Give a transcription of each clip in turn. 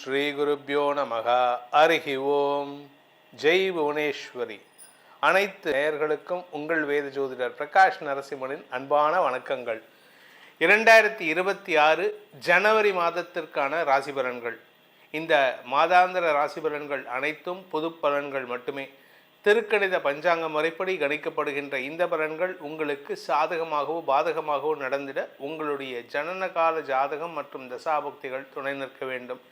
ஸ்ரீ குருப்பியோ நமக. அருகி ஓம் ஜெய் புவனேஸ்வரி. அனைத்து நேயர்களுக்கும் உங்கள் வேத ஜோதிடர் பிரகாஷ் நரசிம்மனின் அன்பான வணக்கங்கள். இரண்டாயிரத்தி இருபத்தி ஆறு ஜனவரி மாதத்திற்கான ராசி பலன்கள் இந்த மாதாந்திர ராசி பலன்கள் அனைத்தும் பொது பலன்கள் மட்டுமே. திருக்கணித பஞ்சாங்க முறைப்படி கணிக்கப்படுகின்ற இந்த பலன்கள் உங்களுக்கு சாதகமாகவோ பாதகமாகவோ நடந்திட உங்களுடைய ஜனன கால ஜாதகம் மற்றும் தசாபக்திகள் துணை நிற்க வேண்டும்.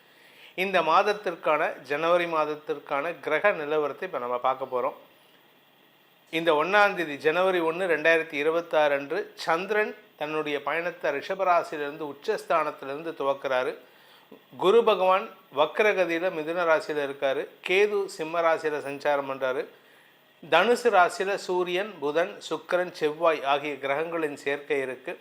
இந்த மாதத்திற்கான ஜனவரி மாதத்திற்கான கிரக நிலவரத்தை இப்போ நம்ம பார்க்க போகிறோம் இந்த ஒன்றாந்தேதி ஜனவரி ஒன்று ரெண்டாயிரத்தி இருபத்தாறு அன்று சந்திரன் தன்னுடைய பயணத்தை ரிஷபராசியிலிருந்து உச்சஸ்தானத்திலிருந்து துவக்கிறாரு. குரு பகவான் வக்கரகதியில் மிதுன ராசியில் இருக்கார். கேது சிம்ம ராசியில் சஞ்சாரம் பண்ணுறாரு தனுசு ராசியில் சூரியன் புதன் சுக்கிரன் செவ்வாய் ஆகிய கிரகங்களின் சேர்க்கை இருக்குது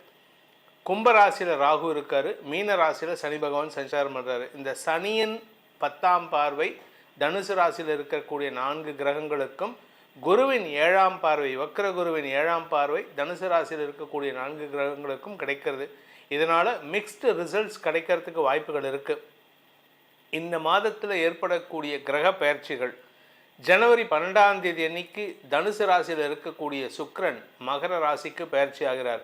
கும்பராசியில் ராகு இருக்கார் மீன ராசியில் சனி பகவான் சஞ்சாரம் பண்ணுறாரு இந்த சனியின் பத்தாம் பார்வை தனுசு ராசியில் இருக்கக்கூடிய நான்கு கிரகங்களுக்கும் குருவின் ஏழாம் பார்வை வக்கர குருவின் ஏழாம் பார்வை தனுசு ராசியில் இருக்கக்கூடிய நான்கு கிரகங்களுக்கும் கிடைக்கிறது. இதனால் மிக்ஸ்டு ரிசல்ட்ஸ் கிடைக்கிறதுக்கு வாய்ப்புகள் இருக்குது இந்த மாதத்தில் ஏற்படக்கூடிய கிரக பயிற்சிகள் ஜனவரி பன்னெண்டாம் தேதி அன்னைக்கு தனுசு ராசியில் இருக்கக்கூடிய சுக்ரன் மகர ராசிக்கு பயிற்சி ஆகிறார்.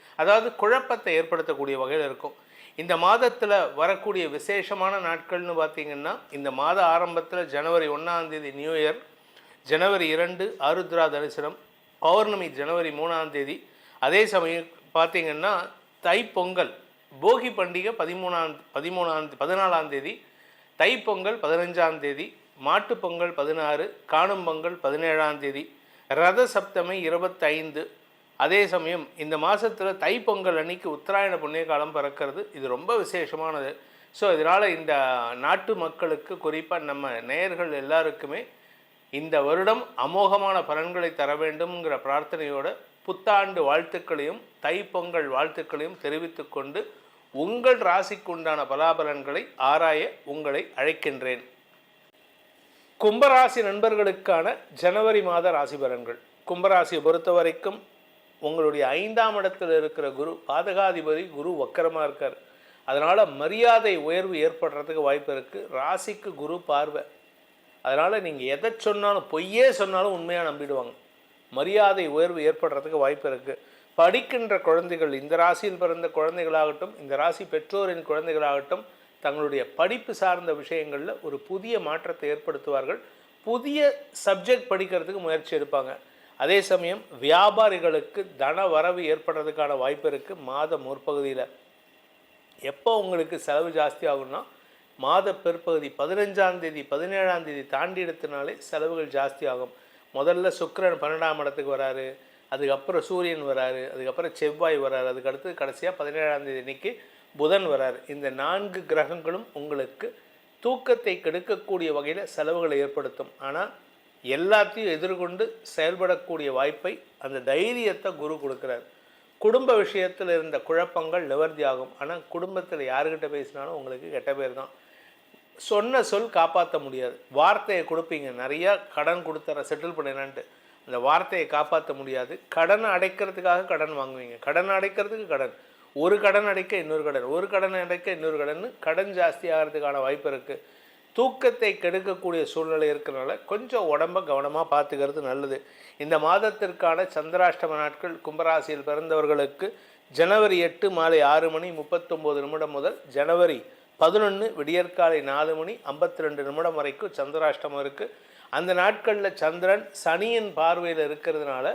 அதாவது குழப்பத்தை ஏற்படுத்தக்கூடிய வகையில் இருக்கும். இந்த மாதத்தில் வரக்கூடிய விசேஷமான நாட்கள்னு பார்த்தீங்கன்னா இந்த மாத ஆரம்பத்தில் ஜனவரி ஒன்றாம் தேதி நியூ இயர் ஜனவரி இரண்டு ஆருத்ரா தரிசனம் பௌர்ணமி ஜனவரி மூணாந்தேதி அதே சமயம் பார்த்தீங்கன்னா தைப்பொங்கல் போகி பண்டிகை பதிமூணாம் பதிமூணாம் பதினாலாம் தேதி தைப்பொங்கல் பதினஞ்சாம் தேதி மாட்டுப்பொங்கல் பதினாறு காணும் பொங்கல் பதினேழாம் தேதி ரத சப்தமி இருபத்தைந்து அதே சமயம் இந்த மாதத்தில் தைப்பொங்கல் அன்னைக்கு உத்தராயண புண்ணிய காலம் பிறக்கிறது. இது ரொம்ப விசேஷமானது. ஸோ இதனால் இந்த நாட்டு மக்களுக்கு குறிப்பாக நம்ம நேயர்கள் எல்லாருக்குமே இந்த வருடம் அமோகமான பலன்களை தர வேண்டும்ங்கிற பிரார்த்தனையோட புத்தாண்டு வாழ்த்துக்களையும் தைப்பொங்கல் வாழ்த்துக்களையும் தெரிவித்து கொண்டு உங்கள் ராசிக்கு உண்டான பலாபலன்களை ஆராய உங்களை அழைக்கின்றேன். கும்பராசி நண்பர்களுக்கான ஜனவரி மாத ராசி பலன்கள். கும்பராசியை பொறுத்த வரைக்கும் உங்களுடைய ஐந்தாம் இடத்தில் இருக்கிற குரு பாதகாதிபதி குரு வக்கரமாக இருக்கார். அதனால் மரியாதை உயர்வு ஏற்படுறதுக்கு வாய்ப்பு இருக்குது ராசிக்கு குரு பார்வை. அதனால் நீங்கள் எதை சொன்னாலும் பொய்யே சொன்னாலும் உண்மையாக நம்பிடுவாங்க. மரியாதை உயர்வு ஏற்படுறதுக்கு வாய்ப்பு இருக்குது படிக்கின்ற குழந்தைகள் இந்த ராசியில் பிறந்த குழந்தைகளாகட்டும் இந்த ராசி பெற்றோரின் குழந்தைகளாகட்டும் தங்களுடைய படிப்பு சார்ந்த விஷயங்களில் ஒரு புதிய மாற்றத்தை ஏற்படுத்துவார்கள். புதிய சப்ஜெக்ட் படிக்கிறதுக்கு முயற்சி எடுப்பாங்க. அதே சமயம் வியாபாரிகளுக்கு தன வரவு ஏற்படுறதுக்கான வாய்ப்பு இருக்குது மாத முற்பகுதியில். எப்போ உங்களுக்கு செலவு ஜாஸ்தி ஆகும்னா மாத பிற்பகுதி பதினஞ்சாம் தேதி பதினேழாம் தேதி தாண்டிடத்தினாலே செலவுகள் ஜாஸ்தி ஆகும். முதல்ல சுக்கிரன் பன்னெண்டாம் இடத்துக்கு வராரு அதுக்கப்புறம் சூரியன் வராரு அதுக்கப்புறம் செவ்வாய் வராரு அதுக்கடுத்து கடைசியாக பதினேழாம் தேதி இன்னைக்கு புதன் வராரு. இந்த நான்கு கிரகங்களும் உங்களுக்கு தூக்கத்தை கெடுக்கக்கூடிய வகையில் செலவுகளை ஏற்படுத்தும். ஆனால் எல்லாத்தையும் எதிர்கொண்டு செயல்படக்கூடிய வாய்ப்பை அந்த தைரியத்தை குரு கொடுக்குறாரு. குடும்ப விஷயத்தில் இருந்த குழப்பங்கள் நிவர்த்தி ஆகும். ஆனால் குடும்பத்தில் யாருக்கிட்ட பேசினாலும் உங்களுக்கு கெட்ட பேர் தான். சொன்ன சொல் காப்பாற்ற முடியாது. வார்த்தையை கொடுப்பீங்க. நிறையா கடன் கொடுத்துற செட்டில் பண்ணினான்ட்டு அந்த வார்த்தையை காப்பாற்ற முடியாது. கடனை அடைக்கிறதுக்காக கடன் வாங்குவீங்க. கடன் அடைக்கிறதுக்கு கடன். ஒரு கடன் அடைக்க இன்னொரு கடன். ஒரு கடன் அடைக்க இன்னொரு கடன் கடன் ஜாஸ்தி ஆகிறதுக்கான வாய்ப்பு இருக்குது தூக்கத்தை கெடுக்கக்கூடிய சூழ்நிலை இருக்கிறனால கொஞ்சம் உடம்ப கவனமாக பார்த்துக்கிறது நல்லது. இந்த மாதத்திற்கான சந்திராஷ்டம நாட்கள் கும்பராசியில் பிறந்தவர்களுக்கு ஜனவரி எட்டு மாலை ஆறு மணி முப்பத்தொம்போது நிமிடம் முதல் ஜனவரி பதினொன்று விடியற்காலை நாலு மணி ஐம்பத்தி ரெண்டு நிமிடம் வரைக்கும் சந்திராஷ்டமம் இருக்குது அந்த நாட்களில் சந்திரன் சனியின் பார்வையில் இருக்கிறதுனால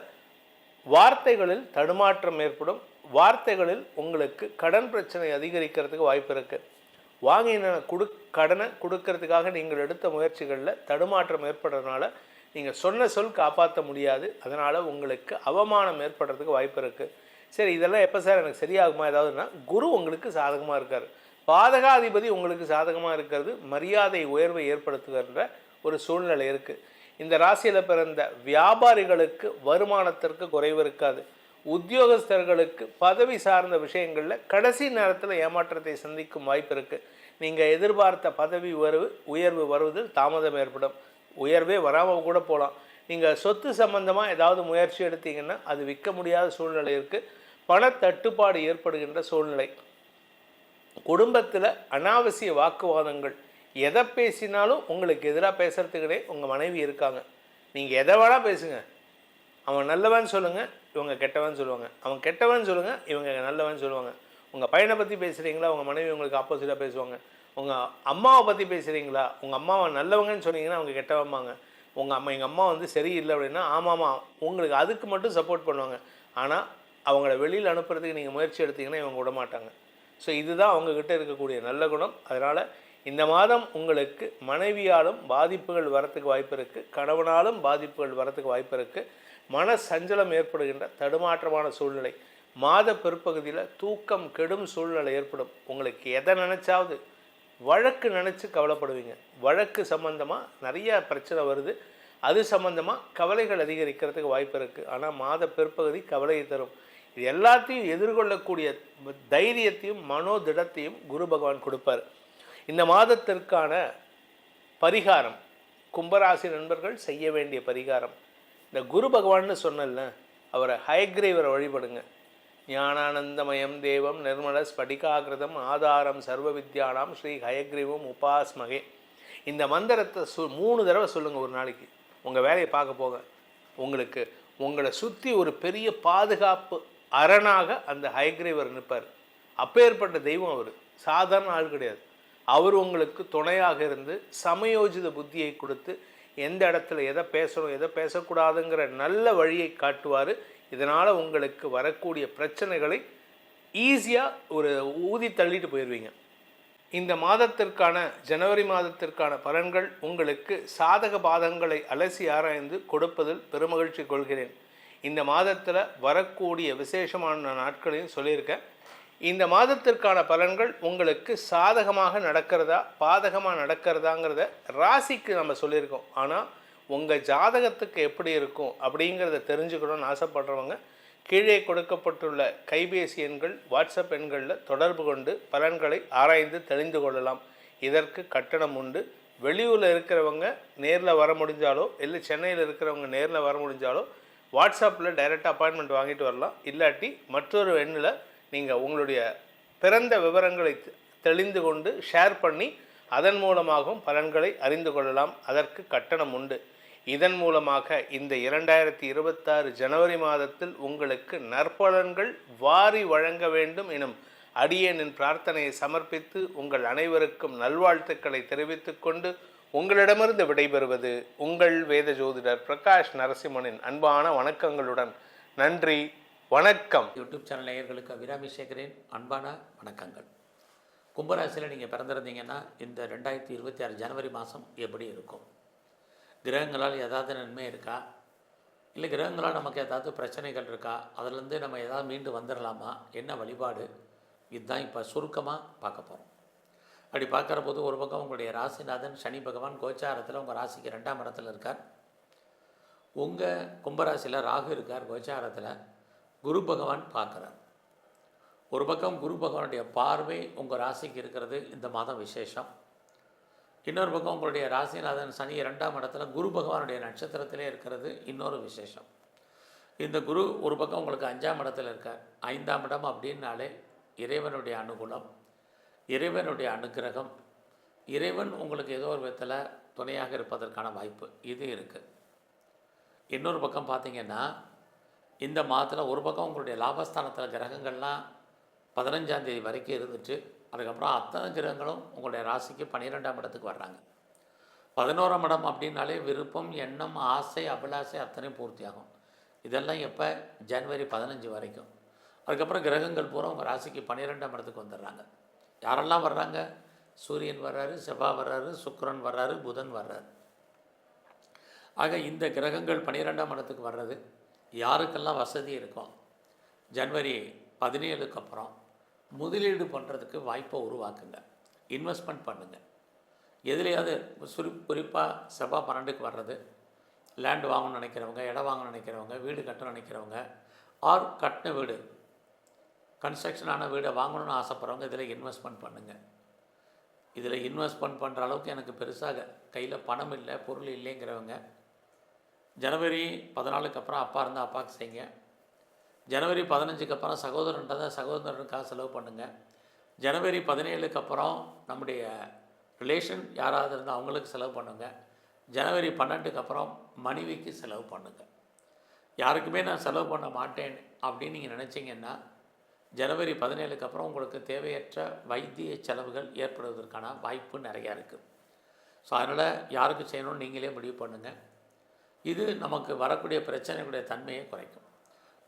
வார்த்தைகளில் தடுமாற்றம் ஏற்படும். வார்த்தைகளில் உங்களுக்கு கடன் பிரச்சனை அதிகரிக்கிறதுக்கு வாய்ப்பு இருக்குது வாங்கின கொடு கடனை கொடுக்கறதுக்காக நீங்கள் எடுத்த முயற்சிகளில் தடுமாற்றம் ஏற்படுறதுனால நீங்கள் சொன்ன சொல் காப்பாற்ற முடியாது. அதனால் உங்களுக்கு அவமானம் ஏற்படுறதுக்கு வாய்ப்பு இருக்குது சரி இதெல்லாம் எப்போ சார் எனக்கு சரியாகுமா? ஏதாவதுன்னா குரு உங்களுக்கு சாதகமாக இருக்கார். பாதகாதிபதி உங்களுக்கு சாதகமாக இருக்கிறது. மரியாதை உயர்வை ஏற்படுத்துகின்ற ஒரு சூழ்நிலை இருக்குது இந்த ராசியில் பிறந்த வியாபாரிகளுக்கு வருமானத்திற்கு குறைவு இருக்காது. உத்தியோகஸ்தர்களுக்கு பதவி சார்ந்த விஷயங்களில் கடைசி நேரத்தில் ஏமாற்றத்தை சந்திக்கும் வாய்ப்பு இருக்குது நீங்கள் எதிர்பார்த்த பதவி உயர்வு உயர்வு வருவதில் தாமதம் ஏற்படும். உயர்வே வராமல் கூட போகலாம் நீங்கள் சொத்து சம்பந்தமாக ஏதாவது முயற்சி எடுத்தீங்கன்னா அது விற்க முடியாத சூழ்நிலை இருக்குது பணத்தட்டுப்பாடு ஏற்படுகின்ற சூழ்நிலை. குடும்பத்தில் அனாவசிய வாக்குவாதங்கள். எதை பேசினாலும் உங்களுக்கு எதிராக பேசுகிறதுக்கிடையே உங்கள் மனைவி இருக்காங்க. நீங்கள் எதை வேணால் பேசுங்கள் அவன் நல்லவன் சொல்லுங்கள் இவங்க கெட்டவன் சொல்லுவாங்க. அவன் கெட்டவன் சொல்லுங்கள் இவங்க நல்லவன் சொல்லுவாங்க. உங்கள் பையனை பற்றி பேசுகிறீங்களா உங்கள் மனைவி உங்களுக்கு ஆப்போசிட்டாக பேசுவாங்க. உங்கள் அம்மாவை பற்றி பேசுகிறீங்களா உங்கள் அம்மாவை நல்லவங்கன்னு சொன்னீங்கன்னா அவங்க கெட்டவம்பாங்க. உங்கள் அம்மா எங்கள் அம்மா வந்து சரியில்லை அப்படின்னா ஆமாம்மா உங்களுக்கு அதுக்கு மட்டும் சப்போர்ட் பண்ணுவாங்க. ஆனால் அவங்கள வெளியில் அனுப்புறதுக்கு நீங்கள் முயற்சி எடுத்தீங்கன்னா இவங்க விட மாட்டாங்க. ஸோ இதுதான் அவங்கக்கிட்ட இருக்கக்கூடிய நல்ல குணம். அதனால் இந்த மாதம் உங்களுக்கு மனைவியாலும் பாதிப்புகள் வரத்துக்கு வாய்ப்பு இருக்குது கணவனாலும் பாதிப்புகள் வரத்துக்கு வாய்ப்பு இருக்குது மன சஞ்சலம் ஏற்படுகின்ற தடுமாற்றமான சூழ்நிலை. மாத பிற்பகுதியில் தூக்கம் கெடும் சூழ்நிலை ஏற்படும். உங்களுக்கு எதை நினச்சாவது வழக்கு நினச்சி கவலைப்படுவீங்க. வழக்கு சம்மந்தமாக நிறைய பிரச்சனை வருது. அது சம்மந்தமாக கவலைகள் அதிகரிக்கிறதுக்கு வாய்ப்பு இருக்குது ஆனால் மாத பிற்பகுதி கவலையை தரும். இது எல்லாத்தையும் எதிர்கொள்ளக்கூடிய தைரியத்தையும் மனோதிடத்தையும் குரு பகவான் கொடுப்பார். இந்த மாதத்திற்கான பரிகாரம் கும்பராசி நண்பர்கள் செய்ய வேண்டிய பரிகாரம். இந்த குரு பகவான்னு சொன்னல அவரை ஹயக்ரீவரை வழிபடுங்க. ஞானானந்தமயம் தேவம் நிர்மல ஸ்படிகாகிருதம் ஆதாரம் சர்வ வித்யானாம் ஸ்ரீ ஹயக்ரீவம் உபாஸ்மகே. இந்த மந்திரத்தை சு மூணு தடவை சொல்லுங்கள் ஒரு நாளைக்கு. உங்கள் வேலையை பார்க்க போக உங்களுக்கு உங்களை சுற்றி ஒரு பெரிய பாதுகாப்பு அரணாக அந்த ஹயக்ரீவர் நிற்பார். அப்பேற்பட்ட தெய்வம் அவர். சாதாரண ஆள் கிடையாது. அவர் உங்களுக்கு துணையாக இருந்து சமயோஜித புத்தியை கொடுத்து எந்த இடத்துல எதை பேசணும் எதை பேசக்கூடாதுங்கிற நல்ல வழியை காட்டுவார். இதனால் உங்களுக்கு வரக்கூடிய பிரச்சனைகளை ஈஸியாக ஒரு ஊதி தள்ளிட்டு போயிடுவீங்க இந்த மாதத்திற்கான ஜனவரி மாதத்திற்கான பலன்கள் உங்களுக்கு சாதக பாதங்களை அலசி ஆராய்ந்து கொடுப்பதில் பெருமகிழ்ச்சி கொள்கிறேன். இந்த மாதத்தில் வரக்கூடிய விசேஷமான நாட்களையும் சொல்லியிருக்கேன். இந்த மாதத்திற்கான பலன்கள் உங்களுக்கு சாதகமாக நடக்கிறதா பாதகமாக நடக்கிறதாங்கிறத ராசிக்கு நம்ம சொல்லியிருக்கோம். ஆனால் உங்கள் ஜாதகத்துக்கு எப்படி இருக்கும் அப்படிங்கிறத தெரிஞ்சுக்கணும்னு ஆசைப்படுறவங்க கீழே கொடுக்கப்பட்டுள்ள கைபேசி எண்கள் வாட்ஸ்அப் எண்களில் தொடர்பு கொண்டு பலன்களை ஆராய்ந்து தெரிந்து கொள்ளலாம். இதற்கு கட்டணம் உண்டு. வெளியூரில் இருக்கிறவங்க நேரில் வர முடிஞ்சாலோ இல்லை சென்னையில் இருக்கிறவங்க நேரில் வர முடிஞ்சாலோ வாட்ஸ்அப்பில் டைரெக்டாக அப்பாயின்மெண்ட் வாங்கிட்டு வரலாம். இல்லாட்டி மற்றொரு எண்ணில் நீங்கள் உங்களுடைய பிறந்த விவரங்களை தெளிந்து கொண்டு ஷேர் பண்ணி அதன் மூலமாகவும் பலன்களை அறிந்து கொள்ளலாம். அதற்கு கட்டணம் உண்டு. இதன் மூலமாக இந்த இரண்டாயிரத்தி இருபத்தாறு ஜனவரி மாதத்தில் உங்களுக்கு நற்பலன்கள் வாரி வழங்க வேண்டும் எனும் அடியேனின் பிரார்த்தனையை சமர்ப்பித்து உங்கள் அனைவருக்கும் நல்வாழ்த்துக்களை தெரிவித்துக் கொண்டு உங்களிடமிருந்து விடைபெறுவது உங்கள் வேத ஜோதிடர் பிரகாஷ் நரசிம்மனின் அன்பான வணக்கங்களுடன் நன்றி. வணக்கம். யூடியூப் சேனல் நேயர்களுக்கு அபிராமி சேகரின் அன்பான வணக்கங்கள். கும்பராசியில் நீங்கள் பிறந்திருந்தீங்கன்னா இந்த ரெண்டாயிரத்தி இருபத்தி ஆறு ஜனவரி மாதம் எப்படி இருக்கும்? கிரகங்களால் ஏதாவது நன்மை இருக்கா? இல்லை கிரகங்களால் நமக்கு ஏதாவது பிரச்சனைகள் இருக்கா? அதிலேருந்து நம்ம ஏதாவது மீண்டு வந்துடலாமா என்ன வழிபாடு? இதுதான் இப்போ சுருக்கமாக பார்க்க போகிறோம் அப்படி பார்க்குற போது ஒரு பக்கம் உங்களுடைய ராசிநாதன் சனி பகவான் கோச்சாரத்தில் உங்கள் ராசிக்கு ரெண்டாம் இடத்துல இருக்கார். உங்கள் கும்பராசியில் ராகு இருக்கார் கோச்சாரத்தில். குரு பகவான் பார்க்குறார். ஒரு பக்கம் குரு பகவானுடைய பார்வை உங்கள் ராசிக்கு இருக்கிறது இந்த மாதம் விசேஷம். இன்னொரு பக்கம் உங்களுடைய ராசிநாதன் சனி இரண்டாம் இடத்துல குரு பகவானுடைய நட்சத்திரத்திலே இருக்கிறது இன்னொரு விசேஷம். இந்த குரு ஒரு பக்கம் உங்களுக்கு அஞ்சாம் இடத்துல இருக்கார். ஐந்தாம் இடம் அப்படின்னாலே இறைவனுடைய அனுகூலம் இறைவனுடைய அனுக்கிரகம் இறைவன் உங்களுக்கு ஏதோ ஒரு விதத்தில் துணையாக இருப்பதற்கான வாய்ப்பு இது இருக்குது இன்னொரு பக்கம் பார்த்திங்கன்னா இந்த மாதத்தில் ஒரு பக்கம் உங்களுடைய லாபஸ்தானத்தில் கிரகங்கள்லாம் பதினஞ்சாந்தேதி வரைக்கும் இருந்துட்டு அதுக்கப்புறம் அத்தனை கிரகங்களும் உங்களுடைய ராசிக்கு பன்னிரெண்டாம் இடத்துக்கு வர்றாங்க. பதினோராம் இடம் அப்படின்னாலே விருப்பம் எண்ணம் ஆசை அபிலாசை அத்தனையும் பூர்த்தியாகும். இதெல்லாம் எப்போ? ஜனவரி பதினஞ்சு வரைக்கும். அதுக்கப்புறம் கிரகங்கள் பூரா உங்கள் ராசிக்கு பன்னிரெண்டாம் இடத்துக்கு வந்துடுறாங்க. யாரெல்லாம் வர்றாங்க? சூரியன் வர்றாரு செவ்வாய் வர்றாரு சுக்கரன் வர்றாரு புதன் வர்றாரு. ஆக இந்த கிரகங்கள் பன்னிரெண்டாம் இடத்துக்கு வர்றது யாருக்கெல்லாம் வசதி இருக்கும்? ஜனவரி பதினேழுக்கு அப்புறம் முதலீடு பண்ணுறதுக்கு வாய்ப்பை உருவாக்குங்க. இன்வெஸ்ட்மெண்ட் பண்ணுங்கள் எதுலையாவது சுரு குறிப்பாக செவ்வாய் பன்னெண்டுக்கு வர்றது லேண்ட் வாங்கணும்னு நினைக்கிறவங்க இடம் வாங்கணும்னு நினைக்கிறவங்க வீடு கட்டணும்னு நினைக்கிறவங்க ஆர் கட்டின வீடு கன்ஸ்ட்ரக்ஷனான வீடை வாங்கணும்னு ஆசைப்பட்றவங்க இதில் இன்வெஸ்ட்மெண்ட் பண்ணுங்கள் இதில் இன்வெஸ்ட்மெண்ட் பண்ணுற அளவுக்கு எனக்கு பெருசாக கையில் பணம் இல்லை பொருள் இல்லைங்கிறவங்க ஜனவரி பதினாலுக்கு அப்புறம் அப்பா இருந்தால் அப்பாவுக்கு செய்யுங்க. ஜனவரி பதினஞ்சுக்கு அப்புறம் சகோதரன்ட்ட தான் சகோதரனுக்காக செலவு பண்ணுங்கள் ஜனவரி பதினேழுக்கு அப்புறம் நம்முடைய ரிலேஷன் யாராவது இருந்தால் அவங்களுக்கு செலவு பண்ணுங்கள் ஜனவரி பன்னெண்டுக்கு அப்புறம் மனைவிக்கு செலவு பண்ணுங்கள் யாருக்குமே நான் செலவு பண்ண மாட்டேன் அப்படின்னு நீங்கள் நினச்சிங்கன்னா ஜனவரி பதினேழுக்கு அப்புறம் உங்களுக்கு தேவையற்ற வைத்திய செலவுகள் ஏற்படுவதற்கான வாய்ப்பு நிறையா இருக்குது ஸோ அதனால் யாருக்கு செய்யணும்னு நீங்களே முடிவு பண்ணுங்கள் இது நமக்கு வரக்கூடிய பிரச்சனைகளுடைய தன்மையை குறைக்கும்.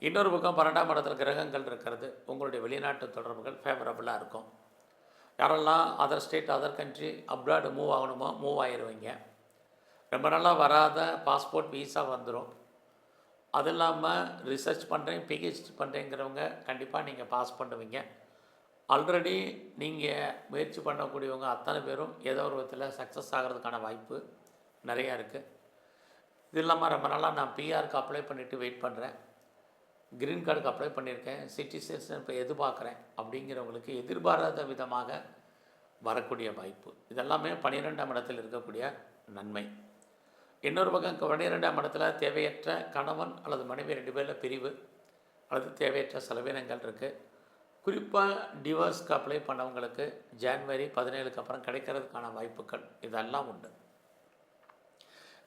இன்னொரு பக்கம் பன்னெண்டாம் இடத்துல கிரகங்கள் இருக்கிறது. உங்களுடைய வெளிநாட்டு தொடர்புகள் ஃபேவரபுளாக இருக்கும். யாரெல்லாம் other state other country abroad move ஆகணுமோ move ஆயிடுவீங்க ரொம்ப நாளாக வராத பாஸ்போர்ட் வீசா வந்துடும் அது இல்லாமல் ரிசர்ச் பண்ணுறேன் பிஹெச்டி பண்ணுறேங்கிறவங்க கண்டிப்பாக நீங்கள் பாஸ் பண்ணுவீங்க. ஆல்ரெடி நீங்கள் முயற்சி பண்ணக்கூடியவங்க அத்தனை பேரும் ஏதோ ஒரு விதத்தில் சக்ஸஸ் ஆகிறதுக்கான வாய்ப்பு நிறையா இருக்குது இது இல்லாமல் ரொம்ப நாளாக நான் பிஆருக்கு அப்ளை பண்ணிவிட்டு வெயிட் பண்ணுறேன் க்ரீன் கார்டுக்கு அப்ளை பண்ணியிருக்கேன். சிட்டிசன்ஸ் இப்போ எதிர்பார்க்குறேன். அப்படிங்கிறவங்களுக்கு எதிர்பாராத விதமாக வரக்கூடிய வாய்ப்பு. இதெல்லாமே பன்னிரெண்டாம் இடத்தில் இருக்கக்கூடிய நன்மை. இன்னொரு பக்கம் பன்னிரெண்டாம் இடத்துல தேவையற்ற கணவன் அல்லது மனைவி ரெண்டு பேரில் பிரிவு அல்லது தேவையற்ற செலவினங்கள் இருக்குது குறிப்பாக டிவோர்ஸ்க்கு அப்ளை பண்ணவங்களுக்கு ஜான்வரி பதினேழுக்கு அப்புறம் கிடைக்கிறதுக்கான வாய்ப்புகள் இதெல்லாம் உண்டு.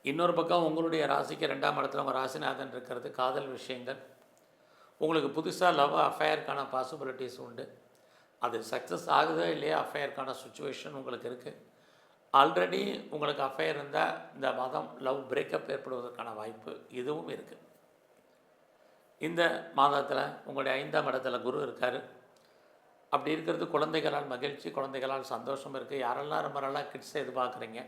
இன்னொரு பக்கம் உங்களுடைய ராசிக்கு ரெண்டாம் இடத்துல உங்கள் ராசிநாதன் இருக்கிறது காதல் விஷயங்கள். உங்களுக்கு புதுசாக லவ் அஃபேருக்கான பாசிபிலிட்டிஸ் உண்டு. அது சக்ஸஸ் ஆகுதோ இல்லையா அஃபேருக்கான சுச்சுவேஷன் உங்களுக்கு இருக்குது ஆல்ரெடி உங்களுக்கு அஃபேர் இருந்தால் இந்த மாதம் லவ் பிரேக்கப் ஏற்படுவதற்கான வாய்ப்பு இதுவும் இருக்குது இந்த மாதத்தில் உங்களுடைய ஐந்தாம் இடத்துல குரு இருக்கார். அப்படி இருக்கிறது குழந்தைகளால் மகிழ்ச்சி குழந்தைகளால் சந்தோஷம் இருக்குது யாரெல்லாம் ரொம்ப நல்லா கிட்ஸை எதிர்பார்க்குறீங்க?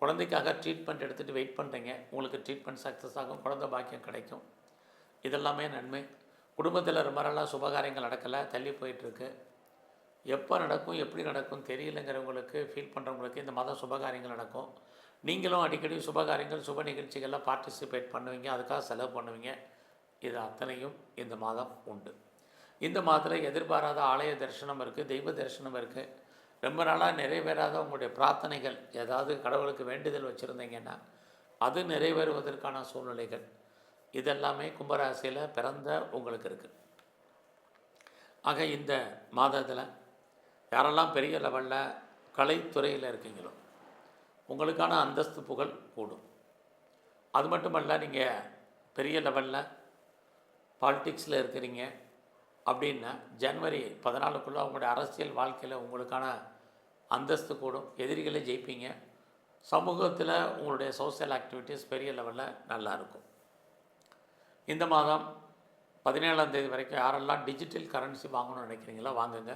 குழந்தைக்காக ட்ரீட்மெண்ட் எடுத்துகிட்டு வெயிட் பண்ணுறீங்க உங்களுக்கு ட்ரீட்மெண்ட் சக்ஸஸ் ஆகும். குழந்தை பாக்கியம் கிடைக்கும். இதெல்லாமே நன்மை. குடும்பத்தில் ரொம்ப நாளாக சுபகாரியங்கள் நடக்கலை. தள்ளி போயிட்டுருக்கு. எப்போ நடக்கும் எப்படி நடக்கும் தெரியலங்கிறவங்களுக்கு ஃபீல் பண்ணுறவங்களுக்கு இந்த மாதம் சுபகாரியங்கள் நடக்கும். நீங்களும் அடிக்கடி சுபகாரியங்கள் சுப நிகழ்ச்சிகளில் பார்ட்டிசிபேட் பண்ணுவீங்க. அதுக்காக செலவு பண்ணுவீங்க. இது அத்தனையும் இந்த மாதம் உண்டு. இந்த மாதத்தில் எதிர்பாராத ஆலய தரிசனம் இருக்குது தெய்வ தரிசனம் இருக்குது ரொம்ப நாளாக நிறைவேறாத உங்களுடைய பிரார்த்தனைகள் ஏதாவது கடவுளுக்கு வேண்டுதல் வச்சுருந்தீங்கன்னா அது நிறைவேறுவதற்கான சூழ்நிலைகள். இதெல்லாமே கும்பராசியில் பிறந்த உங்களுக்கு இருக்குது ஆக இந்த மாதத்தில் யாரெல்லாம் பெரிய லெவலில் கலைத்துறையில் இருக்கீங்களோ உங்களுக்கான அந்தஸ்து புகழ் கூடும். அது மட்டுமல்ல நீங்கள் பெரிய லெவலில் பாலிட்டிக்ஸில் இருக்கிறீங்க அப்படின்னா ஜனவரி பதினாலுக்குள்ளே உங்களுடைய அரசியல் வாழ்க்கையில் உங்களுக்கான அந்தஸ்து கூடும். எதிரிகளை ஜெயிப்பீங்க. சமூகத்தில் உங்களுடைய சோசியல் ஆக்டிவிட்டீஸ் பெரிய லெவலில் நல்லாயிருக்கும் இந்த மாதம் பதினேழாம் தேதி வரைக்கும் யாரெல்லாம் டிஜிட்டல் கரன்சி வாங்கணும்னு நினைக்கிறீங்களோ வாங்குங்க.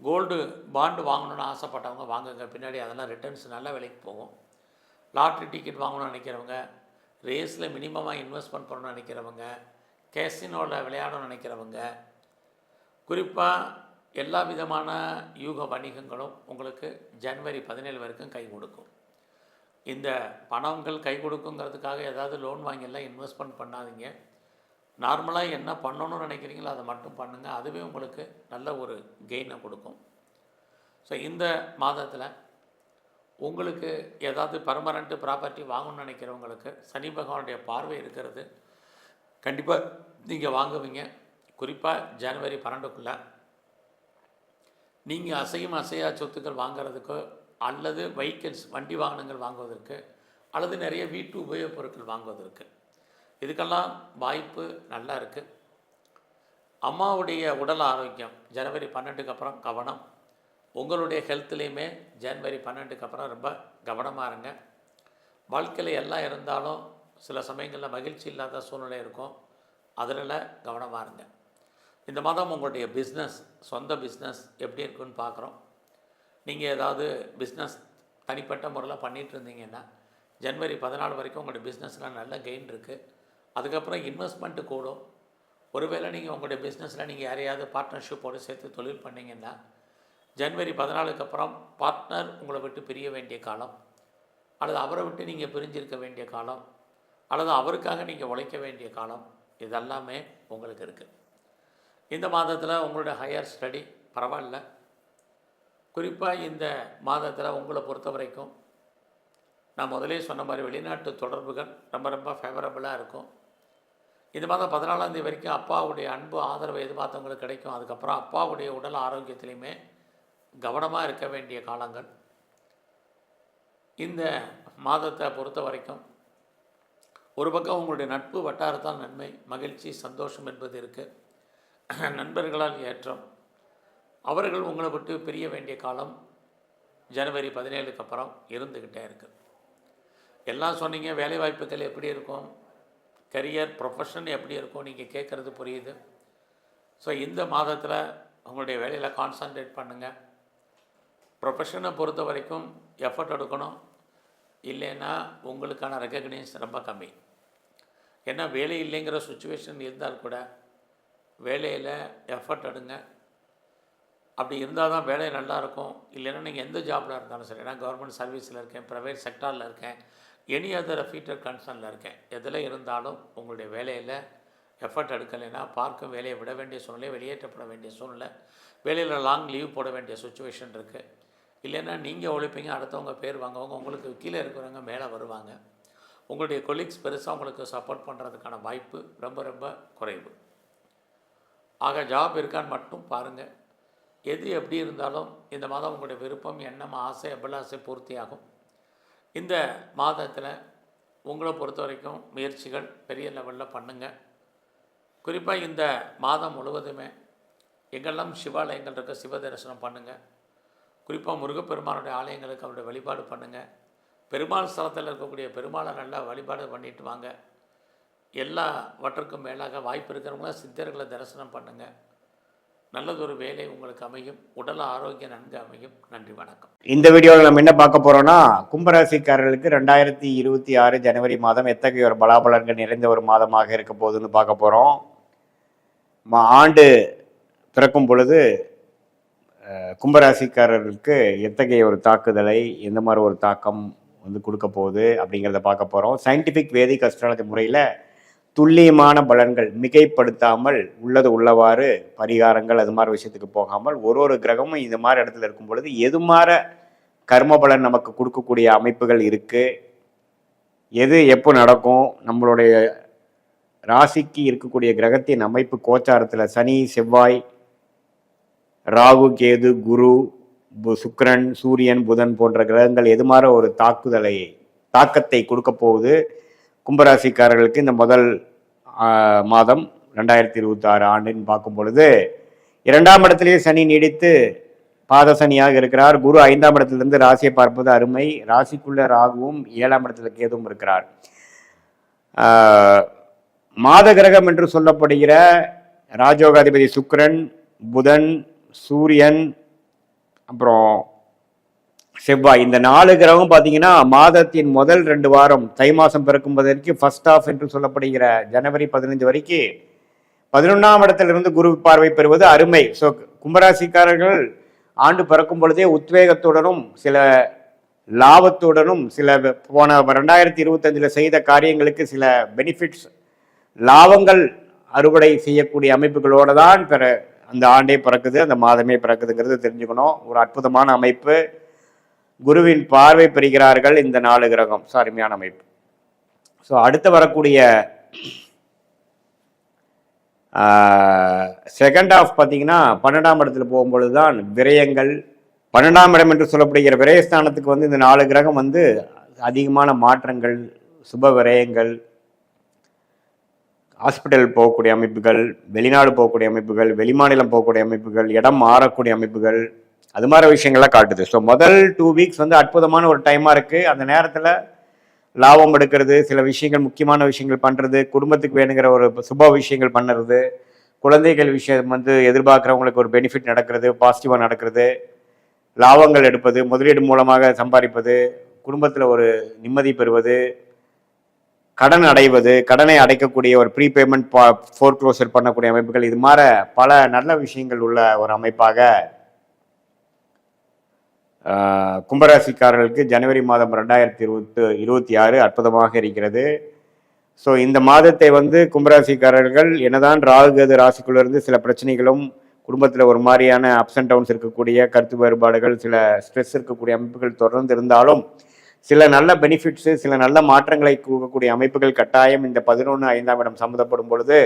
கோல்டு பாண்டு வாங்கணும்னு ஆசைப்பட்டவங்க வாங்குங்க. பின்னாடி அதெல்லாம் ரிட்டர்ன்ஸ் நல்ல விலைக்கு போகும். லாட்ரி டிக்கெட் வாங்கணும்னு நினைக்கிறவங்க ரேஸில் மினிமமாக இன்வெஸ்ட்மெண்ட் பண்ணணும்னு நினைக்கிறவங்க கேசினோவில் விளையாடணும்னு நினைக்கிறவங்க குறிப்பாக எல்லா விதமான யூக வணிகங்களும் உங்களுக்கு ஜனவரி பதினேழு வரைக்கும் கை கொடுக்கும். இந்த பணங்கள் கை கொடுக்குங்கிறதுக்காக ஏதாவது லோன் வாங்கியெல்லாம் இன்வெஸ்ட்மெண்ட் பண்ணாதீங்க. நார்மலாக என்ன பண்ணணும்னு நினைக்கிறீங்களோ அதை மட்டும் பண்ணுங்கள் அதுவே உங்களுக்கு நல்ல ஒரு கெயினை கொடுக்கும். ஸோ இந்த மாதத்தில் உங்களுக்கு ஏதாவது பர்மனண்ட்டு ப்ராப்பர்ட்டி வாங்கணும்னு நினைக்கிறவங்களுக்கு சனி பகவானுடைய பார்வை இருக்கிறது. கண்டிப்பாக நீங்கள் வாங்குவீங்க. குறிப்பாக ஜனவரி பன்னெண்டுக்குள்ளே நீங்கள் அசையும் அசையா சொத்துக்கள் வாங்குறதுக்கோ அல்லது வெஹிக்கிள்ஸ் வண்டி வாகனங்கள் வாங்குவதற்கு அல்லது நிறைய வீட்டு உபயோகப் பொருட்கள் வாங்குவதற்கு இதுக்கெல்லாம் வாய்ப்பு நல்லா இருக்குது அம்மாவுடைய உடல் ஆரோக்கியம் ஜனவரி பன்னெண்டுக்கு அப்புறம் கவனம். உங்களுடைய ஹெல்த்துலேயுமே ஜனவரி பன்னெண்டுக்கு அப்புறம் ரொம்ப கவனமாக இருங்க. வாழ்க்கையில் எல்லாம் இருந்தாலும் சில சமயங்களில் மகிழ்ச்சி இல்லாத சூழ்நிலை இருக்கும். அதில் கவனமாக இருங்க. இந்த மாதம் உங்களுடைய பிஸ்னஸ் சொந்த பிஸ்னஸ் எப்படி இருக்குன்னு பார்க்குறோம். நீங்கள் ஏதாவது பிஸ்னஸ் தனிப்பட்ட முறையில் பண்ணிகிட்டு இருந்தீங்கன்னா ஜனவரி பதினாலு வரைக்கும் உங்களுடைய பிஸ்னஸில் நல்ல கெயின் இருக்குது அதுக்கப்புறம் இன்வெஸ்ட்மெண்ட்டு கூடும் ஒருவேளை நீங்கள் உங்களுடைய பிஸ்னஸில் நீங்கள் யாரையாவது பார்ட்னர்ஷிப்போடு சேர்த்து தொழில் பண்ணிங்கன்னா ஜனவரி பதினாலுக்கு அப்புறம் பார்ட்னர் உங்களை விட்டு பிரிய வேண்டிய காலம் அல்லது அவரை விட்டு நீங்கள் பிரிஞ்சிருக்க வேண்டிய காலம் அல்லது அவருக்காக நீங்கள் உழைக்க வேண்டிய காலம் இதெல்லாமே உங்களுக்கு இருக்குது இந்த மாதத்தில் உங்களுடைய ஹையர் ஸ்டடி பரவாயில்ல. குறிப்பாக இந்த மாதத்தில் உங்களை பொறுத்த வரைக்கும் நான் முதலே சொன்ன மாதிரி வெளிநாட்டு தொடர்புகள் ரொம்ப ரொம்ப ஃபேவரபுளாக இருக்கும். இந்த மாதம் பதினாலாம் தேதி வரைக்கும் அப்பாவுடைய அன்பு ஆதரவு எதிர்பார்த்தவங்களுக்கு கிடைக்கும். அதுக்கப்புறம் அப்பாவுடைய உடல் ஆரோக்கியத்திலையுமே கவனமாக இருக்க வேண்டிய காலங்கள். இந்த மாதத்தை பொறுத்த வரைக்கும் ஒரு பக்கம் உங்களுடைய நட்பு வட்டாரத்தால் நன்மை மகிழ்ச்சி சந்தோஷம் என்பது இருக்குது நண்பர்களால் ஏற்றம். அவர்கள் உங்களை விட்டு பிரிய வேண்டிய காலம் ஜனவரி பதினேழுக்கு அப்புறம் இருந்துக்கிட்டே இருக்குது எல்லாம் சொன்னீங்க வேலை வாய்ப்புகள் எப்படி இருக்கும்? கரியர் ப்ரொஃபஷன் எப்படி இருக்கும்? நீங்கள் கேட்குறது புரியுது. ஸோ இந்த மாதத்தில் உங்களுடைய வேலையில் கான்சன்ட்ரேட் பண்ணுங்கள் ப்ரொஃபஷனை பொறுத்த வரைக்கும் எஃபர்ட் எடுக்கணும். இல்லைன்னா உங்களுக்கான ரெக்கக்னைஸ் ரொம்ப கம்மி. ஏன்னா வேலை இல்லைங்கிற சுச்சுவேஷன் இருந்தால் கூட வேலையில் எஃபர்ட் எடுங்க. அப்படி இருந்தால் தான் வேலை நல்லாயிருக்கும் இல்லைன்னா நீங்கள் எந்த ஜாபில் இருந்தாலும் சரி நான் கவர்மெண்ட் சர்வீஸில் இருக்கேன் ப்ரைவேட் செக்டாரில் இருக்கேன் எனி அதர் ஃபீட்டர் கன்சர்னில் இருக்கேன். எதில் இருந்தாலும் உங்களுடைய வேலையில் எஃபர்ட் எடுக்கலைன்னா பார்க்கும் வேலையை விட வேண்டிய சூழ்நிலை வெளியேற்றப்பட வேண்டிய சூழ்நிலை வேலையில் லாங் லீவ் போட வேண்டிய சுச்சுவேஷன் இருக்குது இல்லைன்னா நீங்கள் உழைப்பீங்க அடுத்தவங்க பேர் வாங்குவாங்க உங்களுக்கு கீழே இருக்கிறவங்க மேலே வருவாங்க. உங்களுடைய கொலீக்ஸ் பெருசாக உங்களுக்கு சப்போர்ட் பண்ணுறதுக்கான வாய்ப்பு ரொம்ப ரொம்ப குறைவு. ஆக ஜாப் இருக்கான்னு மட்டும் பாருங்கள் எது எப்படி இருந்தாலும் இந்த மாதம் உங்களுடைய விருப்பம் எண்ணம் ஆசை அபிலாசை பூர்த்தியாகும். இந்த மாதத்தில் உங்களை பொறுத்த வரைக்கும் முயற்சிகள் பெரிய லெவலில் பண்ணுங்கள் குறிப்பாக இந்த மாதம் முழுவதுமே எங்கெல்லாம் சிவாலயங்கள் இருக்க சிவ தரிசனம் பண்ணுங்கள் குறிப்பாக முருகப்பெருமானுடைய ஆலயங்களுக்கு அவருடைய வழிபாடு பண்ணுங்கள் பெருமாள் ஸ்தலத்தில் இருக்கக்கூடிய பெருமாளை நல்லா வழிபாடு பண்ணிட்டு வாங்க. எல்லாவற்றுக்கும் மேலாக வாய்ப்பு இருக்கிறவங்களாம் சித்தர்களை தரிசனம் பண்ணுங்கள் நல்லதொரு வேலை உங்களுக்கு அமையும். உடல் ஆரோக்கியம் நன்கு அமையும். நன்றி வணக்கம். இந்த வீடியோவில் நம்ம என்ன பார்க்க போகிறோம்னா கும்பராசிக்காரர்களுக்கு ரெண்டாயிரத்தி இருபத்தி ஆறு ஜனவரி மாதம் எத்தகைய ஒரு பலாபலன்கள் நிறைந்த ஒரு மாதமாக இருக்க போகுதுன்னு பார்க்க போகிறோம் ஆண்டு பிறக்கும் பொழுது கும்பராசிக்காரர்களுக்கு எத்தகைய ஒரு தாக்குதலை எந்த மாதிரி ஒரு தாக்கம் வந்து கொடுக்க போகுது அப்படிங்கிறத பார்க்க போகிறோம் சயின்டிஃபிக் வேதிக் அஸ்ட்ராலஜி முறையில் துல்லியமான பலன்கள் மிகைப்படுத்தாமல் உள்ளது உள்ளவாறு பரிகாரங்கள் அது மாதிரி விஷயத்துக்கு போகாமல் ஒரு ஒரு கிரகமும் இந்த மாதிரி இடத்துல இருக்கும் பொழுது எது மாதிரி கர்ம பலன் நமக்கு கொடுக்கக்கூடிய அமைப்புகள் இருக்குது எது எப்போ நடக்கும்? நம்மளுடைய ராசிக்கு இருக்கக்கூடிய கிரகத்தின் அமைப்பு கோச்சாரத்தில் சனி செவ்வாய் ராகு கேது குரு பு- சுக்கிரன் சூரியன் புதன் போன்ற கிரகங்கள் எது மாதிரி ஒரு தாக்குதலை தாக்கத்தை கொடுக்க போகுது? கும்பராசிக்காரர்களுக்கு இந்த முதல் மாதம் ரெண்டாயிரத்தி இருபத்தி ஆறு ஆண்டுன்னு பார்க்கும் பொழுது இரண்டாம் இடத்திலேயே சனி நீடித்து பாத சனியாக இருக்கிறார். குரு ஐந்தாம் இடத்திலிருந்து ராசியை பார்ப்பது அருமை. ராசிக்குள்ள ராகுவும் ஏழாம் இடத்துல கேதுவும் இருக்கிறார். மாத கிரகம் என்று சொல்லப்படுகிற ராஜோகாதிபதி சுக்கரன் புதன் சூரியன் அப்புறம் செவ்வாய். இந்த நாலு கிரகம் பார்த்தீங்கன்னா மாதத்தின் முதல் ரெண்டு வாரம் தை மாதம் பிறக்கும் வரைக்கும் ஃபர்ஸ்ட் ஆஃப் என்று சொல்லப்படுகிற ஜனவரி பதினஞ்சு வரைக்கும் பதினொன்றாம் இடத்திலிருந்து குரு பார்வை பெறுவது அருமை. ஸோ கும்பராசிக்காரர்கள் ஆண்டு பிறக்கும் பொழுதே உத்வேகத்துடனும் சில லாபத்துடனும் சில போன ரெண்டாயிரத்தி இருபத்தஞ்சில் செய்த காரியங்களுக்கு சில பெனிஃபிட்ஸ் லாபங்கள் அறுவடை செய்யக்கூடிய அமைப்புகளோடு தான் பிற அந்த ஆண்டே பிறக்குது அந்த மாதமே பிறக்குதுங்கிறது தெரிஞ்சுக்கணும். ஒரு அற்புதமான அமைப்பு. குருவின் பார்வை பெறுகிறார்கள் இந்த நாலு கிரகம். ஸோ அருமையான அமைப்பு. ஸோ அடுத்து வரக்கூடிய செகண்ட் ஆஃப் பார்த்தீங்கன்னா பன்னெண்டாம் இடத்துல போகும்பொழுது தான் விரயங்கள் பன்னெண்டாம் இடம் என்று சொல்லப்படுகிற விரயஸ்தானத்துக்கு வந்து இந்த நாலு கிரகம் வந்து அதிகமான மாற்றங்கள் சுப விரயங்கள் ஹாஸ்பிட்டல் போகக்கூடிய அமைப்புகள் வெளிநாடு போகக்கூடிய அமைப்புகள் வெளிமாநிலம் போகக்கூடிய அமைப்புகள் இடம் மாறக்கூடிய அமைப்புகள் அது மாதிரி விஷயங்கள்லாம் காட்டுது. ஸோ முதல் டூ வீக்ஸ் வந்து அற்புதமான ஒரு டைமாக இருக்குது அந்த நேரத்தில் லாபம் எடுக்கிறது சில விஷயங்கள் முக்கியமான விஷயங்கள் பண்ணுறது குடும்பத்துக்கு வேணுங்கிற ஒரு சுப விஷயங்கள் பண்ணுறது குழந்தைகள் விஷயம் வந்து எதிர்பார்க்குறவங்களுக்கு ஒரு பெனிஃபிட் நடக்கிறது பாசிட்டிவாக நடக்கிறது லாபங்கள் எடுப்பது முதலீடு மூலமாக சம்பாதிப்பது குடும்பத்தில் ஒரு நிம்மதி பெறுவது கடன் அடைவது கடனை அடைக்கக்கூடிய ஒரு ப்ரீ பேமெண்ட் ஃபோர் க்ளோசர் பண்ணக்கூடிய அமைப்புகள் இது மாதிரி பல நல்ல விஷயங்கள் உள்ள ஒரு அமைப்பாக கும்பராசிக்காரர்களுக்கு ஜனவரி மாதம் ரெண்டாயிரத்தி இருபத்து இருபத்தி ஆறு அற்புதமாக இருக்கிறது. ஸோ இந்த மாதத்தை வந்து கும்பராசிக்காரர்கள் என்னதான் ராகு கேது ராசிக்குள்ளேருந்து சில பிரச்சனைகளும் குடும்பத்தில் ஒரு மாதிரியான அப்ஸ் அண்ட் டவுன்ஸ் இருக்கக்கூடிய கருத்து வேறுபாடுகள் சில ஸ்ட்ரெஸ் இருக்கக்கூடிய அமைப்புகள் தொடர்ந்து இருந்தாலும் சில நல்ல பெனிஃபிட்ஸு சில நல்ல மாற்றங்களை கூறக்கூடிய அமைப்புகள் கட்டாயம் இந்த பதினொன்று ஐந்தாம் இடம் சம்மந்தப்படும் பொழுது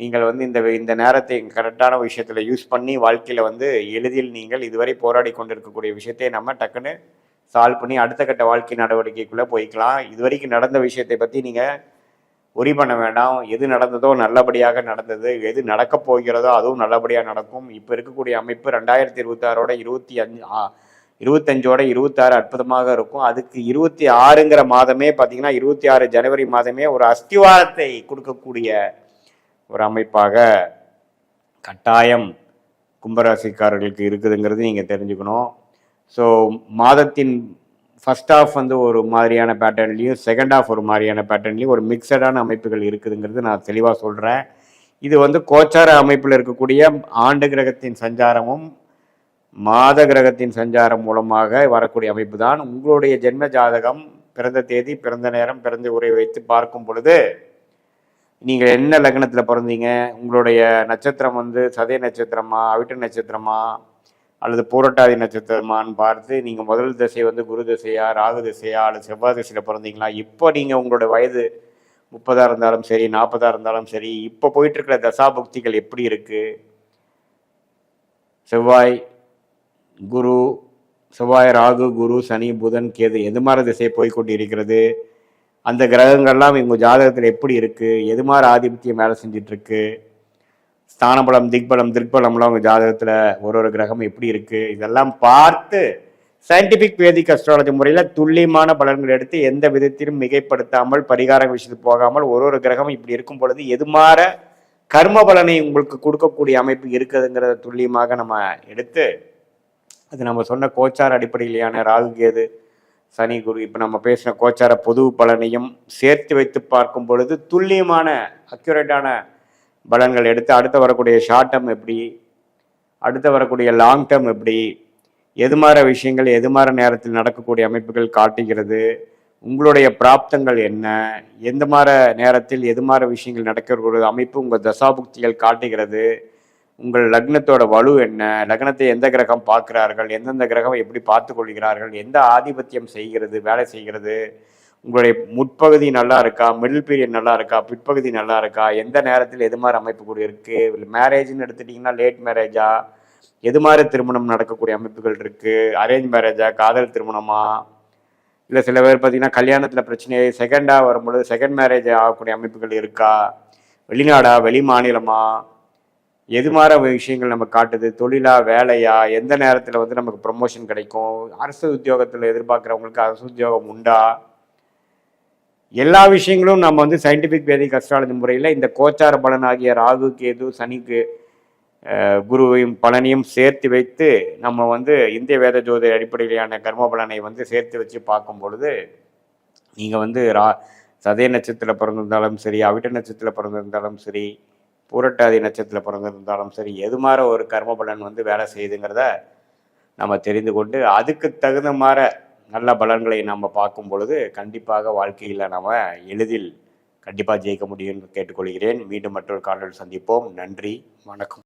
நீங்கள் வந்து இந்த இந்த நேரத்தை கரெக்டான விஷயத்தில் யூஸ் பண்ணி வாழ்க்கையில் வந்து எளிதில் நீங்கள் இதுவரை போராடி கொண்டிருக்கக்கூடிய விஷயத்தை நம்ம டக்குன்னு சால்வ் பண்ணி அடுத்த கட்ட வாழ்க்கை நடவடிக்கைக்குள்ளே போய்க்கலாம். இதுவரைக்கும் நடந்த விஷயத்தை பற்றி நீங்கள் ஒரி பண்ண வேண்டாம். எது நடந்ததோ நல்லபடியாக நடந்தது எது நடக்கப் போகிறதோ அதுவும் நல்லபடியாக நடக்கும். இப்போ இருக்கக்கூடிய அமைப்பு ரெண்டாயிரத்தி இருபத்தாறோட இருபத்தி அஞ்சு இருபத்தஞ்சோட இருபத்தாறு அற்புதமாக இருக்கும். அதுக்கு இருபத்தி ஆறுங்கிற மாதமே பார்த்தீங்கன்னா இருபத்தி ஆறு ஜனவரி மாதமே ஒரு அஸ்திவாரத்தை கொடுக்கக்கூடிய ஒரு அமைப்பாக கட்டாயம் கும்பராசிக்காரர்களுக்கு இருக்குதுங்கிறது நீங்கள் தெரிஞ்சுக்கணும். ஸோ மாதத்தின் ஃபர்ஸ்ட் ஆஃப் வந்து ஒரு மாதிரியான பேட்டர்ன்லேயும் செகண்ட் ஆஃப் ஒரு மாதிரியான பேட்டர்ன்லேயும் ஒரு மிக்சடான அமைப்புகள் இருக்குதுங்கிறது நான் தெளிவாக சொல்கிறேன் இது வந்து கோச்சார அமைப்பில் இருக்கக்கூடிய ஆண்டு கிரகத்தின் சஞ்சாரமும் மாத கிரகத்தின் சஞ்சாரம் மூலமாக வரக்கூடிய அமைப்பு தான் உங்களுடைய ஜென்ம ஜாதகம் பிறந்த தேதி பிறந்த நேரம் பிறந்த உரை வைத்து பார்க்கும் பொழுது நீங்கள் என்ன லக்னத்தில் பிறந்தீங்க? உங்களுடைய நட்சத்திரம் வந்து சதய நட்சத்திரமா அவிட்ட நட்சத்திரமா அல்லது பூரட்டாதி நட்சத்திரமான்னு பார்த்து நீங்கள் முதல் திசை வந்து குரு திசையா ராகு திசையா அல்லது செவ்வாய் திசையில் பிறந்தீங்களா? இப்போ நீங்கள் உங்களோட வயது முப்பதாக இருந்தாலும் சரி நாற்பதாக இருந்தாலும் சரி இப்போ போயிட்டுருக்கிற தசா தசாபுக்திகள் எப்படி இருக்குது செவ்வாய் குரு செவ்வாய் ராகு குரு சனி புதன் கேது எது மாதிரி திசை போய்கொண்டு இருக்கிறது அந்த கிரகங்கள்லாம் இவங்க ஜாதகத்தில் எப்படி இருக்குது எது மாதிரி ஆதிபத்தியம் வேலை செஞ்சிட்ருக்கு? ஸ்தானபலம் திக்பலம் திக்பலம்லாம் உங்கள் ஜாதகத்தில் ஒரு ஒரு கிரகம் எப்படி இருக்குது இதெல்லாம் பார்த்து சயின்டிஃபிக் வேதிக் அஸ்ட்ராலஜி முறையில் துல்லியமான பலன்கள் எடுத்து எந்த விதத்திலும் மிகைப்படுத்தாமல் பரிகாரம் விஷயத்துக்கு போகாமல் ஒரு ஒரு கிரகம் இப்படி இருக்கும் பொழுது எது மாற கர்ம பலனை உங்களுக்கு கொடுக்கக்கூடிய அமைப்பு இருக்குதுங்கிறத துல்லியமாக நம்ம எடுத்து அது நம்ம சொன்ன கோச்சார் அடிப்படையிலான ராகு கேது சனி குரு இப்போ நம்ம பேசின கோச்சார பொது பலனையும் சேர்த்து வைத்து பார்க்கும் பொழுது துல்லியமான அக்யூரேட்டான பலன்கள் எடுத்து அடுத்து வரக்கூடிய ஷார்ட் டேர்ம் எப்படி அடுத்து வரக்கூடிய லாங் டேர்ம் எப்படி எது மாதிரி விஷயங்கள் எது மாதிரி நேரத்தில் நடக்கக்கூடிய அமைப்புகள் காட்டுகிறது உங்களுடைய பிராப்தங்கள் என்ன எந்த மாதிரி நேரத்தில் எது மாதிரி விஷயங்கள் நடக்கக்கூடிய அமைப்பு உங்கள் தசாபுக்திகள் காட்டுகிறது உங்கள் லக்னத்தோட வலு என்ன? லக்னத்தை எந்த கிரகம் பார்க்கிறார்கள்? எந்தெந்த கிரகம் எப்படி பார்த்து கொள்கிறார்கள்? எந்த ஆதிபத்தியம் செய்கிறது? வேலை செய்கிறது? உங்களுடைய முற்பகுதி நல்லா இருக்கா? மிடில் பீரியட் நல்லா இருக்கா? பிற்பகுதி நல்லா இருக்கா? எந்த நேரத்தில் எது மாதிரி அமைப்பு கூட இருக்கு? மேரேஜ்னு எடுத்துட்டிங்கன்னா லேட் மேரேஜா எது மாதிரி திருமணம் நடக்கக்கூடிய அமைப்புகள் இருக்கு? அரேஞ்ச் மேரேஜா காதல் திருமணமா? இல்லை சில பேர் பார்த்தீங்கன்னா கல்யாணத்தில் பிரச்சனை செகண்டாக வரும்பொழுது செகண்ட் மேரேஜ் ஆகக்கூடிய அமைப்புகள் இருக்கா? வெளிநாடா? வெளி மாநிலமா? எது மாதிரி விஷயங்கள் நம்ம காட்டுது. தொழிலா வேலையா எந்த நேரத்தில் வந்து நமக்கு ப்ரொமோஷன் கிடைக்கும்? அரசு உத்தியோகத்தில் எதிர்பார்க்குறவங்களுக்கு அரசு உத்தியோகம் உண்டா? எல்லா விஷயங்களும் நம்ம வந்து சயின்டிஃபிக் வேதிக் அஸ்ட்ராலஜி முறையில் இந்த கோச்சார பலன் ஆகிய ராகு கேது சனிக்கு குருவையும் பலனையும் சேர்த்து வைத்து நம்ம வந்து இந்திய வேத ஜோதி அடிப்படையிலான கர்ம பலனை வந்து சேர்த்து வச்சு பார்க்கும் பொழுது நீங்கள் வந்து ரா சதய நட்சத்திரத்தில் பிறந்திருந்தாலும் சரி அவிட்ட நட்சத்திரத்தில் பிறந்திருந்தாலும் சரி பூரட்டாதி நட்சத்திரத்தில் பிறந்திருந்தாலும் சரி எது மாதிரி ஒரு கர்ம பலன் வந்து வேலை செய்யுதுங்கிறத நம்ம தெரிந்து கொண்டு அதுக்கு தகுந்த மாதிரி நல்ல பலன்களை நம்ம பார்க்கும் பொழுது கண்டிப்பாக வாழ்க்கையில் நம்ம எளிதில் கண்டிப்பாக ஜெயிக்க முடியும்னு கேட்டுக்கொள்கிறேன். மீண்டும் மற்றொரு காலையில் சந்திப்போம். நன்றி. வணக்கம்.